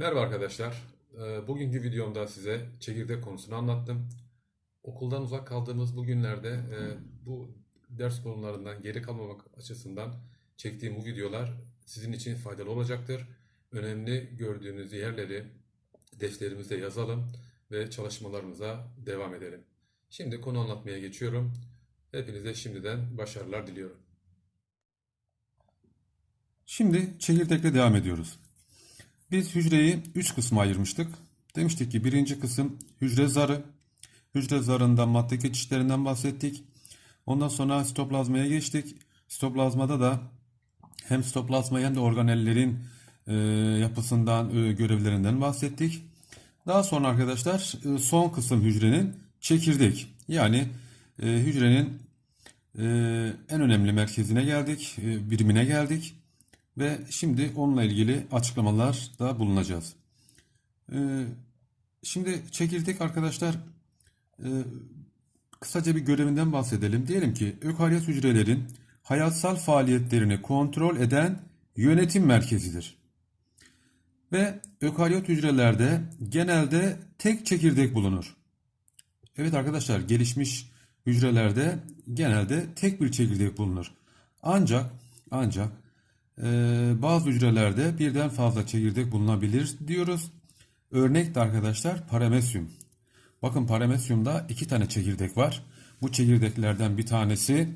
Merhaba arkadaşlar. Ee, Bugünkü videomda size çekirdek konusunu anlattım. Okuldan uzak kaldığımız bu günlerde e, bu ders konularından geri kalmamak açısından çektiğim bu videolar sizin için faydalı olacaktır. Önemli gördüğünüz yerleri defterimize yazalım ve çalışmalarımıza devam edelim. Şimdi konu anlatmaya geçiyorum. Hepinize şimdiden başarılar diliyorum. Şimdi çekirdekle devam ediyoruz. Biz hücreyi 3 kısma ayırmıştık. Demiştik ki birinci kısım hücre zarı. Hücre zarında madde geçişlerinden bahsettik. Ondan sonra sitoplazmaya geçtik. Sitoplazmada da hem sitoplazma hem de organellerin e, yapısından, e, görevlerinden bahsettik. Daha sonra arkadaşlar e, son kısım hücrenin çekirdek. Yani e, hücrenin e, en önemli merkezine geldik, e, birimine geldik. Ve şimdi onunla ilgili açıklamalar da bulunacağız. Ee, şimdi çekirdek arkadaşlar e, kısaca bir görevinden bahsedelim. Diyelim ki ökaryot hücrelerin hayatsal faaliyetlerini kontrol eden yönetim merkezidir. Ve ökaryot hücrelerde genelde tek çekirdek bulunur. Evet arkadaşlar gelişmiş hücrelerde genelde tek bir çekirdek bulunur. Ancak ancak bazı hücrelerde birden fazla çekirdek bulunabilir diyoruz. Örnek de arkadaşlar paramesyum. Bakın paramesyumda iki tane çekirdek var. Bu çekirdeklerden bir tanesi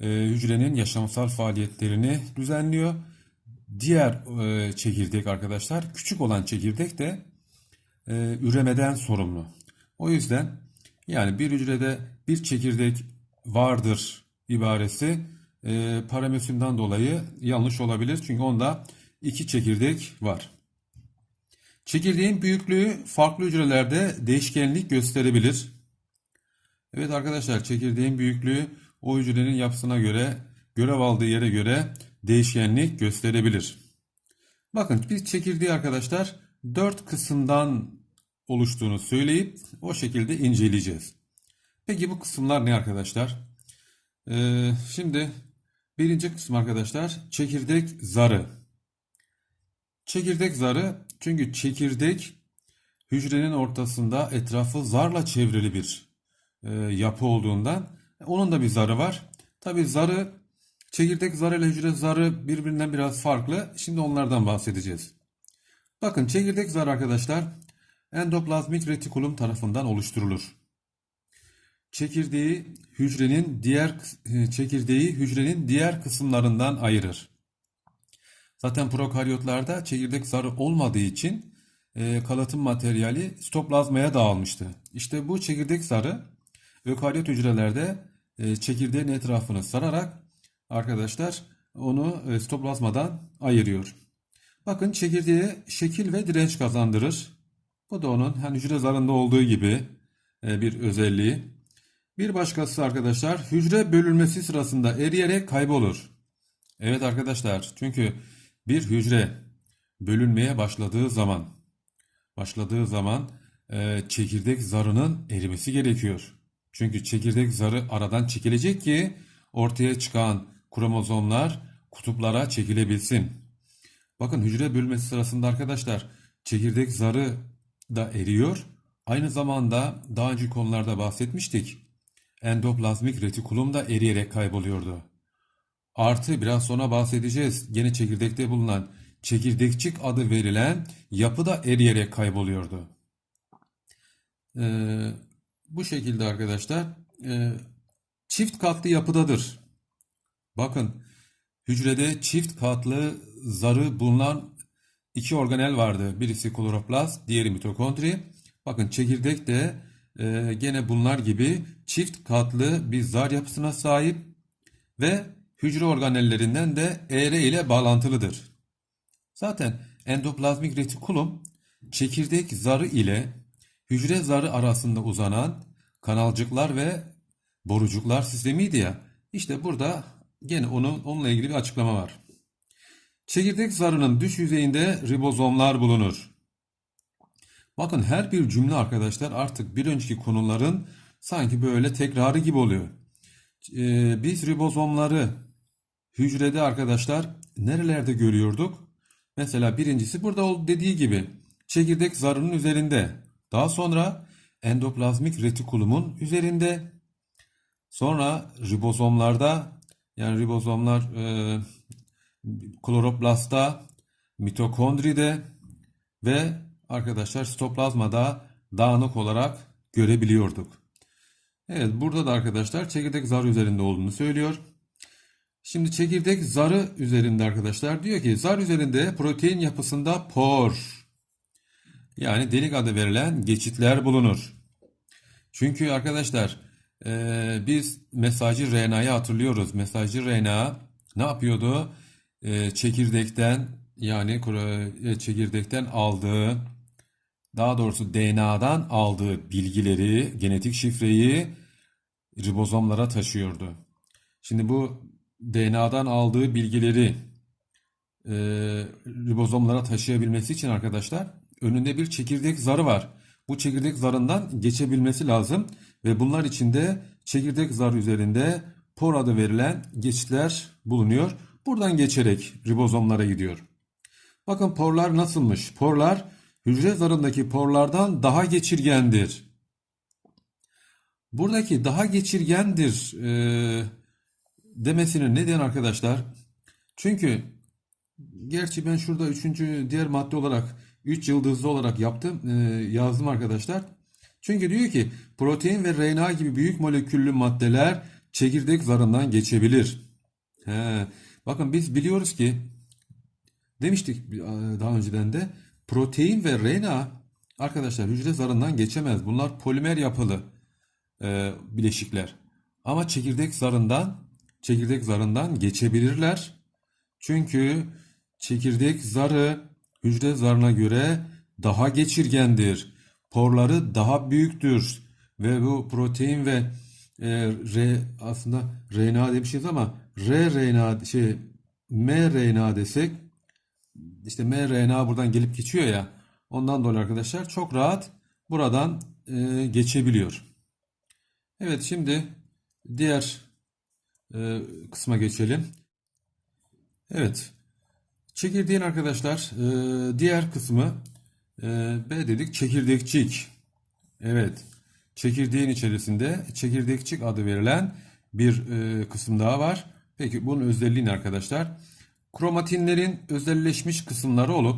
e, hücrenin yaşamsal faaliyetlerini düzenliyor. Diğer e, çekirdek arkadaşlar küçük olan çekirdek de e, üremeden sorumlu. O yüzden yani bir hücrede bir çekirdek vardır ibaresi e, paramesyumdan dolayı yanlış olabilir. Çünkü onda iki çekirdek var. Çekirdeğin büyüklüğü farklı hücrelerde değişkenlik gösterebilir. Evet arkadaşlar çekirdeğin büyüklüğü o hücrenin yapısına göre, görev aldığı yere göre değişkenlik gösterebilir. Bakın biz çekirdeği arkadaşlar dört kısımdan oluştuğunu söyleyip o şekilde inceleyeceğiz. Peki bu kısımlar ne arkadaşlar? Ee, şimdi birinci kısım arkadaşlar çekirdek zarı. Çekirdek zarı çünkü çekirdek hücrenin ortasında etrafı zarla çevrili bir e, yapı olduğundan onun da bir zarı var. Tabi zarı çekirdek zarı ile hücre zarı birbirinden biraz farklı. Şimdi onlardan bahsedeceğiz. Bakın çekirdek zarı arkadaşlar endoplazmik retikulum tarafından oluşturulur. Çekirdeği hücrenin diğer e, çekirdeği hücrenin diğer kısımlarından ayırır. Zaten prokaryotlarda çekirdek zarı olmadığı için e, kalıtım materyali sitoplazmaya dağılmıştı. İşte bu çekirdek zarı ökaryot hücrelerde e, çekirdeğin etrafını sararak arkadaşlar onu e, sitoplazmadan ayırıyor. Bakın çekirdeğe şekil ve direnç kazandırır. Bu da onun hani hücre zarında olduğu gibi e, bir özelliği. Bir başkası arkadaşlar hücre bölünmesi sırasında eriyerek kaybolur. Evet arkadaşlar çünkü bir hücre bölünmeye başladığı zaman başladığı zaman e, çekirdek zarının erimesi gerekiyor. Çünkü çekirdek zarı aradan çekilecek ki ortaya çıkan kromozomlar kutuplara çekilebilsin. Bakın hücre bölünmesi sırasında arkadaşlar çekirdek zarı da eriyor. Aynı zamanda daha önce konularda bahsetmiştik endoplazmik retikulum da eriyerek kayboluyordu. Artı biraz sonra bahsedeceğiz. Gene çekirdekte bulunan çekirdekçik adı verilen yapı da eriyerek kayboluyordu. Ee, bu şekilde arkadaşlar e, çift katlı yapıdadır. Bakın hücrede çift katlı zarı bulunan iki organel vardı. Birisi kloroplast, diğeri mitokondri. Bakın çekirdek de e, gene bunlar gibi çift katlı bir zar yapısına sahip ve hücre organellerinden de ER ile bağlantılıdır. Zaten endoplazmik retikulum çekirdek zarı ile hücre zarı arasında uzanan kanalcıklar ve borucuklar sistemiydi ya. İşte burada gene onun onunla ilgili bir açıklama var. Çekirdek zarının düş yüzeyinde ribozomlar bulunur. Bakın her bir cümle arkadaşlar artık bir önceki konuların sanki böyle tekrarı gibi oluyor. Ee, biz ribozomları hücrede arkadaşlar nerelerde görüyorduk? Mesela birincisi burada dediği gibi çekirdek zarının üzerinde. Daha sonra endoplazmik retikulumun üzerinde. Sonra ribozomlarda yani ribozomlar e, kloroplastta, mitokondride ve arkadaşlar sitoplazmada dağınık olarak görebiliyorduk. Evet burada da arkadaşlar çekirdek zarı üzerinde olduğunu söylüyor. Şimdi çekirdek zarı üzerinde arkadaşlar diyor ki zar üzerinde protein yapısında por yani delik adı verilen geçitler bulunur. Çünkü arkadaşlar e, biz mesajı RNA'yı hatırlıyoruz. Mesajı RNA ne yapıyordu? E, çekirdekten yani e, çekirdekten aldığı daha doğrusu DNA'dan aldığı bilgileri, genetik şifreyi ribozomlara taşıyordu. Şimdi bu DNA'dan aldığı bilgileri e, ribozomlara taşıyabilmesi için arkadaşlar önünde bir çekirdek zarı var. Bu çekirdek zarından geçebilmesi lazım ve bunlar içinde çekirdek zarı üzerinde por adı verilen geçitler bulunuyor. Buradan geçerek ribozomlara gidiyor. Bakın porlar nasılmış? Porlar hücre zarındaki porlardan daha geçirgendir. Buradaki daha geçirgendir e, demesinin neden arkadaşlar? Çünkü gerçi ben şurada üçüncü diğer madde olarak 3 yıldızlı olarak yaptım e, yazdım arkadaşlar. Çünkü diyor ki protein ve RNA gibi büyük moleküllü maddeler çekirdek zarından geçebilir. He, bakın biz biliyoruz ki demiştik daha önceden de protein ve RNA arkadaşlar hücre zarından geçemez. Bunlar polimer yapılı e, bileşikler. Ama çekirdek zarından çekirdek zarından geçebilirler. Çünkü çekirdek zarı hücre zarına göre daha geçirgendir. Porları daha büyüktür ve bu protein ve e, R aslında RNA demişiz ama rRNA şey mRNA desek işte mRNA buradan gelip geçiyor ya ondan dolayı arkadaşlar çok rahat buradan e, geçebiliyor. Evet şimdi diğer e, kısma geçelim. Evet çekirdeğin arkadaşlar e, diğer kısmı e, B dedik çekirdekçik. Evet çekirdeğin içerisinde çekirdekçik adı verilen bir e, kısım daha var. Peki bunun özelliği ne arkadaşlar? Kromatinlerin özelleşmiş kısımları olup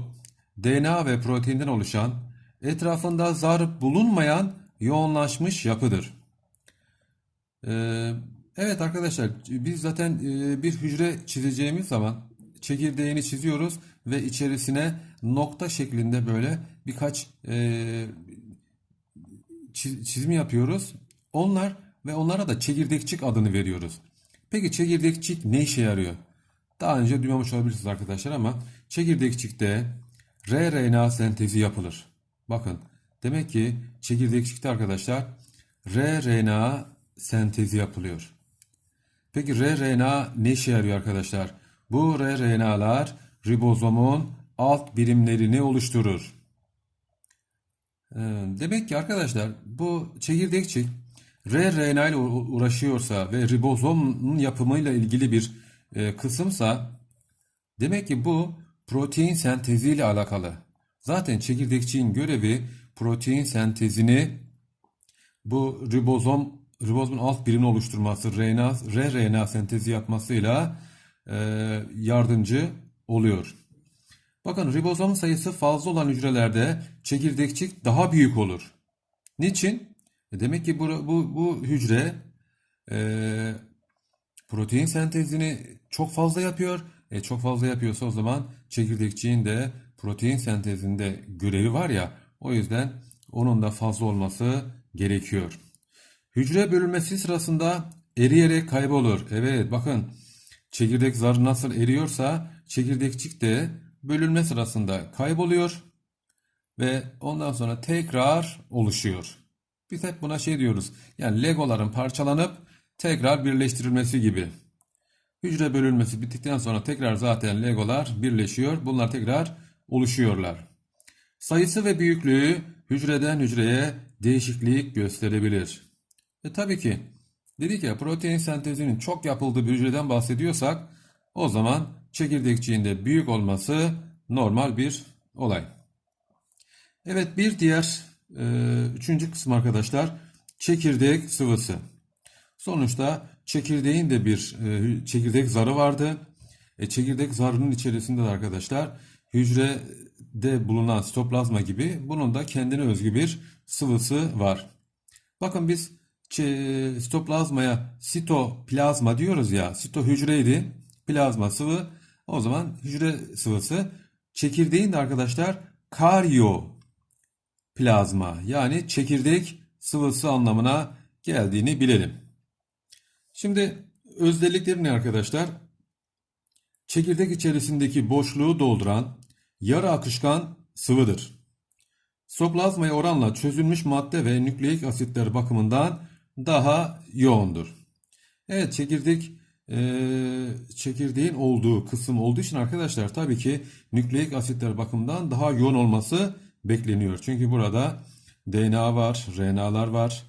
DNA ve proteinden oluşan etrafında zar bulunmayan yoğunlaşmış yapıdır. Ee, evet arkadaşlar biz zaten e, bir hücre çizeceğimiz zaman çekirdeğini çiziyoruz ve içerisine nokta şeklinde böyle birkaç e, çizim yapıyoruz. Onlar ve onlara da çekirdekçik adını veriyoruz. Peki çekirdekçik ne işe yarıyor? Daha önce duymamış olabilirsiniz arkadaşlar ama çekirdekçikte rRNA sentezi yapılır. Bakın demek ki çekirdekçikte arkadaşlar rRNA sentezi yapılıyor. Peki rRNA ne işe yarıyor arkadaşlar? Bu rRNA'lar ribozomun alt birimlerini oluşturur. Ee, demek ki arkadaşlar bu çekirdekçik rRNA ile uğraşıyorsa ve ribozomun yapımıyla ilgili bir e, kısımsa demek ki bu protein sentezi ile alakalı. Zaten çekirdekçiğin görevi protein sentezini bu ribozom ribozomun alt birimini oluşturması, RNA, rRNA sentezi yapmasıyla e, yardımcı oluyor. Bakın ribozom sayısı fazla olan hücrelerde çekirdekçik daha büyük olur. Niçin? E demek ki bu, bu, bu hücre e, protein sentezini çok fazla yapıyor. E, çok fazla yapıyorsa o zaman çekirdekçiğin de protein sentezinde görevi var ya o yüzden onun da fazla olması gerekiyor. Hücre bölünmesi sırasında eriyerek kaybolur. Evet bakın çekirdek zarı nasıl eriyorsa çekirdekçik de bölünme sırasında kayboluyor ve ondan sonra tekrar oluşuyor. Biz hep buna şey diyoruz. Yani legoların parçalanıp tekrar birleştirilmesi gibi. Hücre bölünmesi bittikten sonra tekrar zaten legolar birleşiyor. Bunlar tekrar oluşuyorlar. Sayısı ve büyüklüğü hücreden hücreye değişiklik gösterebilir. E tabii ki dedik ya protein sentezinin çok yapıldığı bir hücreden bahsediyorsak o zaman çekirdekçiğinde büyük olması normal bir olay. Evet bir diğer e, üçüncü kısım arkadaşlar çekirdek sıvısı. Sonuçta çekirdeğin de bir e, çekirdek zarı vardı. E, çekirdek zarının içerisinde de arkadaşlar hücrede bulunan sitoplazma gibi bunun da kendine özgü bir sıvısı var. Bakın biz sitoplazmaya sitoplazma diyoruz ya. Sito hücreydi. Plazma sıvı. O zaman hücre sıvısı. Çekirdeğin de arkadaşlar karyo plazma yani çekirdek sıvısı anlamına geldiğini bilelim. Şimdi özellikleri ne arkadaşlar? Çekirdek içerisindeki boşluğu dolduran yarı akışkan sıvıdır. Sitoplazmaya oranla çözülmüş madde ve nükleik asitler bakımından daha yoğundur. Evet çekirdek eee, çekirdeğin olduğu kısım olduğu için arkadaşlar tabii ki nükleik asitler bakımından daha yoğun olması bekleniyor. Çünkü burada DNA var, RNA'lar var.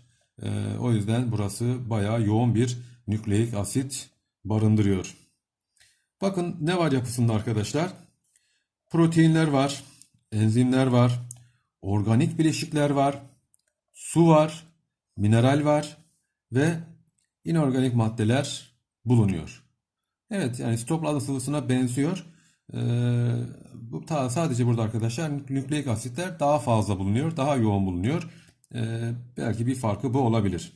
Eee, o yüzden burası bayağı yoğun bir nükleik asit barındırıyor. Bakın ne var yapısında arkadaşlar? Proteinler var, enzimler var, organik bileşikler var, su var, mineral var ve inorganik maddeler bulunuyor. Evet yani sitoplazma sıvısına benziyor. Ee, bu ta- sadece burada arkadaşlar nük- nükleik asitler daha fazla bulunuyor, daha yoğun bulunuyor. Ee, belki bir farkı bu olabilir.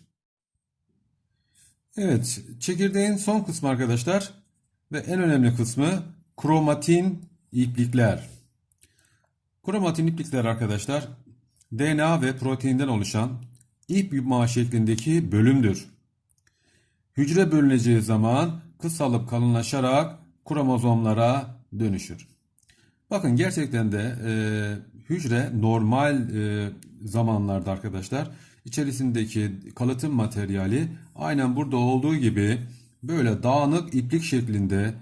Evet, çekirdeğin son kısmı arkadaşlar ve en önemli kısmı kromatin iplikler. Kromatin iplikler arkadaşlar DNA ve proteinden oluşan ip yumağı şeklindeki bölümdür. Hücre bölüneceği zaman kısalıp kalınlaşarak kromozomlara dönüşür. Bakın gerçekten de e, hücre normal e, zamanlarda arkadaşlar içerisindeki kalıtım materyali aynen burada olduğu gibi böyle dağınık iplik şeklinde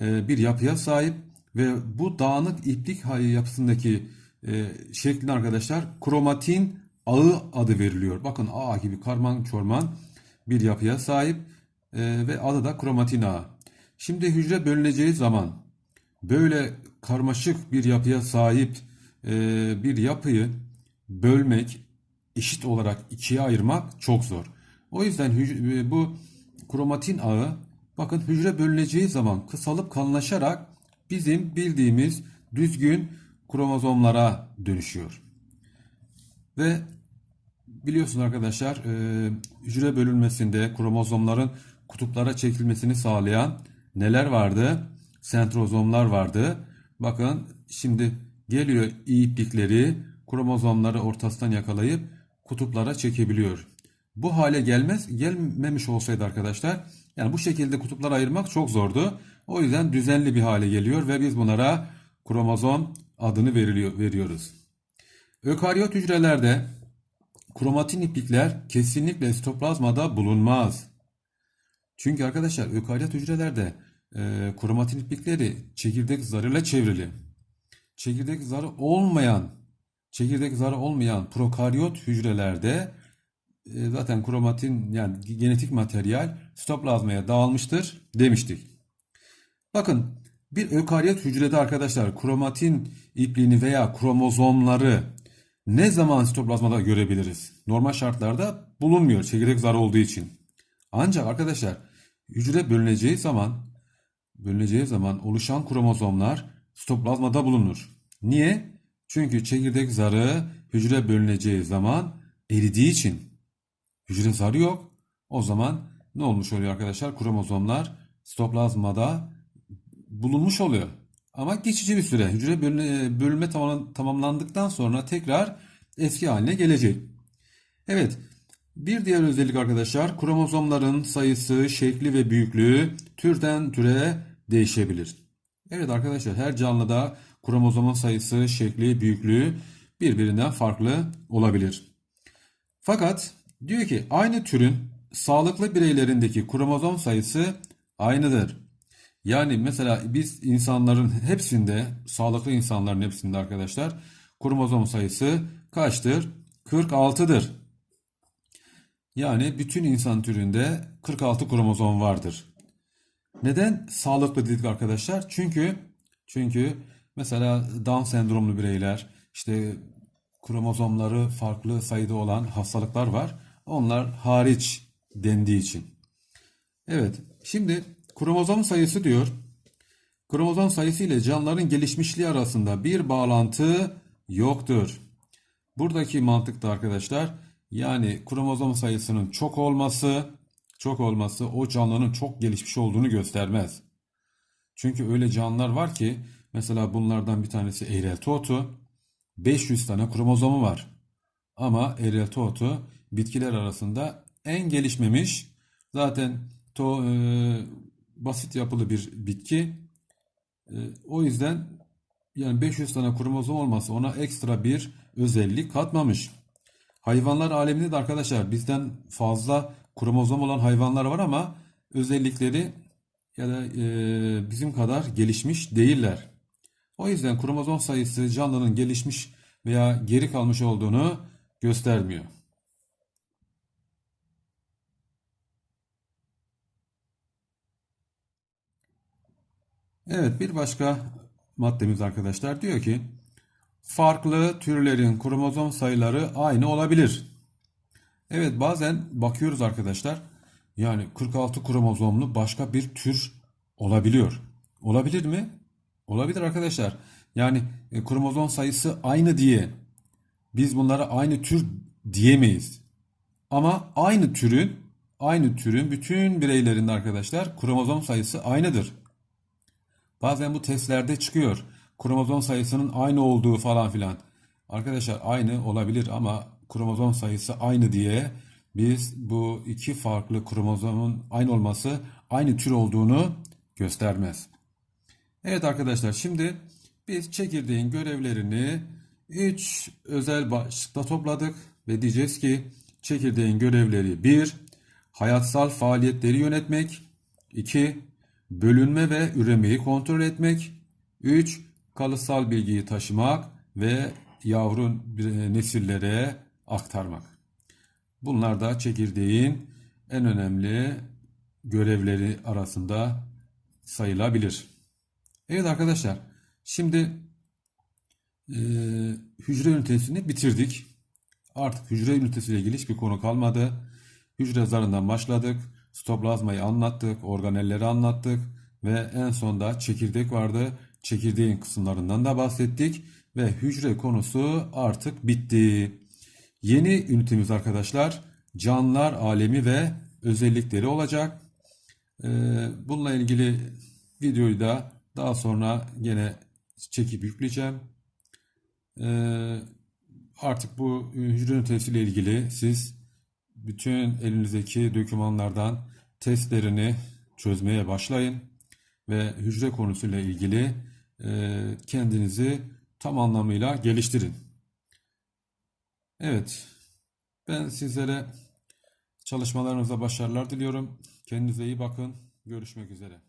e, bir yapıya sahip ve bu dağınık iplik yapısındaki e, şeklin arkadaşlar kromatin ağı adı veriliyor. Bakın ağ gibi karman çorman bir yapıya sahip e, ve adı da kromatin ağı. Şimdi hücre bölüneceği zaman böyle karmaşık bir yapıya sahip bir yapıyı bölmek, eşit olarak ikiye ayırmak çok zor. O yüzden e, bu kromatin ağı bakın hücre bölüneceği zaman kısalıp kalınlaşarak bizim bildiğimiz düzgün kromozomlara dönüşüyor. Ve biliyorsunuz arkadaşlar e, hücre bölünmesinde kromozomların kutuplara çekilmesini sağlayan neler vardı? Sentrozomlar vardı. Bakın şimdi geliyor iplikleri kromozomları ortasından yakalayıp kutuplara çekebiliyor. Bu hale gelmez gelmemiş olsaydı arkadaşlar yani bu şekilde kutuplara ayırmak çok zordu. O yüzden düzenli bir hale geliyor ve biz bunlara kromozom adını veriliyor, veriyoruz. Ökaryot hücrelerde kromatin iplikler kesinlikle sitoplazmada bulunmaz. Çünkü arkadaşlar ökaryot hücrelerde e, kromatin iplikleri çekirdek zarıyla çevrili. Çekirdek zarı olmayan çekirdek zarı olmayan prokaryot hücrelerde e, zaten kromatin yani genetik materyal sitoplazmaya dağılmıştır demiştik. Bakın bir ökaryot hücrede arkadaşlar kromatin ipliğini veya kromozomları ne zaman sitoplazmada görebiliriz? Normal şartlarda bulunmuyor çekirdek zarı olduğu için. Ancak arkadaşlar hücre bölüneceği zaman bölüneceği zaman oluşan kromozomlar sitoplazmada bulunur. Niye? Çünkü çekirdek zarı hücre bölüneceği zaman eridiği için. Hücre zarı yok. O zaman ne olmuş oluyor arkadaşlar? Kromozomlar sitoplazmada bulunmuş oluyor. Ama geçici bir süre. Hücre bölüne, bölünme tamam- tamamlandıktan sonra tekrar eski haline gelecek. Evet. Bir diğer özellik arkadaşlar kromozomların sayısı, şekli ve büyüklüğü türden türe değişebilir. Evet arkadaşlar her canlıda kromozomun sayısı, şekli, büyüklüğü birbirinden farklı olabilir. Fakat diyor ki aynı türün sağlıklı bireylerindeki kromozom sayısı aynıdır. Yani mesela biz insanların hepsinde, sağlıklı insanların hepsinde arkadaşlar kromozom sayısı kaçtır? 46'dır. Yani bütün insan türünde 46 kromozom vardır. Neden sağlıklı dedik arkadaşlar? Çünkü çünkü mesela Down sendromlu bireyler işte kromozomları farklı sayıda olan hastalıklar var. Onlar hariç dendiği için. Evet, şimdi kromozom sayısı diyor. Kromozom sayısı ile canlıların gelişmişliği arasında bir bağlantı yoktur. Buradaki mantıkta arkadaşlar yani kromozom sayısının çok olması, çok olması o canlının çok gelişmiş olduğunu göstermez. Çünkü öyle canlılar var ki mesela bunlardan bir tanesi eğrelti otu 500 tane kromozomu var. Ama eğrelti otu bitkiler arasında en gelişmemiş zaten to, e, basit yapılı bir bitki. E, o yüzden yani 500 tane kromozom olması ona ekstra bir özellik katmamış. Hayvanlar aleminde de arkadaşlar bizden fazla kromozom olan hayvanlar var ama özellikleri ya da e, bizim kadar gelişmiş değiller. O yüzden kromozom sayısı canlının gelişmiş veya geri kalmış olduğunu göstermiyor. Evet bir başka maddemiz arkadaşlar diyor ki farklı türlerin kromozom sayıları aynı olabilir. Evet bazen bakıyoruz arkadaşlar yani 46 kromozomlu başka bir tür olabiliyor. Olabilir mi? Olabilir arkadaşlar. Yani e, kromozom sayısı aynı diye biz bunlara aynı tür diyemeyiz. Ama aynı türün aynı türün bütün bireylerinde arkadaşlar kromozom sayısı aynıdır. Bazen bu testlerde çıkıyor. Kromozom sayısının aynı olduğu falan filan. Arkadaşlar aynı olabilir ama kromozom sayısı aynı diye biz bu iki farklı kromozomun aynı olması aynı tür olduğunu göstermez. Evet arkadaşlar şimdi biz çekirdeğin görevlerini 3 özel başlıkta topladık ve diyeceğiz ki çekirdeğin görevleri 1. Hayatsal faaliyetleri yönetmek 2. Bölünme ve üremeyi kontrol etmek 3. Kalıtsal bilgiyi taşımak ve yavru nesillere aktarmak. Bunlar da çekirdeğin en önemli görevleri arasında sayılabilir. Evet arkadaşlar, şimdi e, hücre ünitesini bitirdik. Artık hücre ünitesiyle ilgili hiçbir konu kalmadı. Hücre zarından başladık. Stoplazmayı anlattık, organelleri anlattık ve en sonda çekirdek vardı. Çekirdeğin kısımlarından da bahsettik ve hücre konusu artık bitti. Yeni ünitemiz arkadaşlar canlılar alemi ve özellikleri olacak. Bununla ilgili videoyu da daha sonra gene çekip yükleyeceğim. Ee, Artık bu hücre ünitesiyle ilgili siz bütün elinizdeki dokümanlardan testlerini çözmeye başlayın ve hücre konusuyla ilgili e, kendinizi tam anlamıyla geliştirin. Evet, ben sizlere çalışmalarınızda başarılar diliyorum. Kendinize iyi bakın. Görüşmek üzere.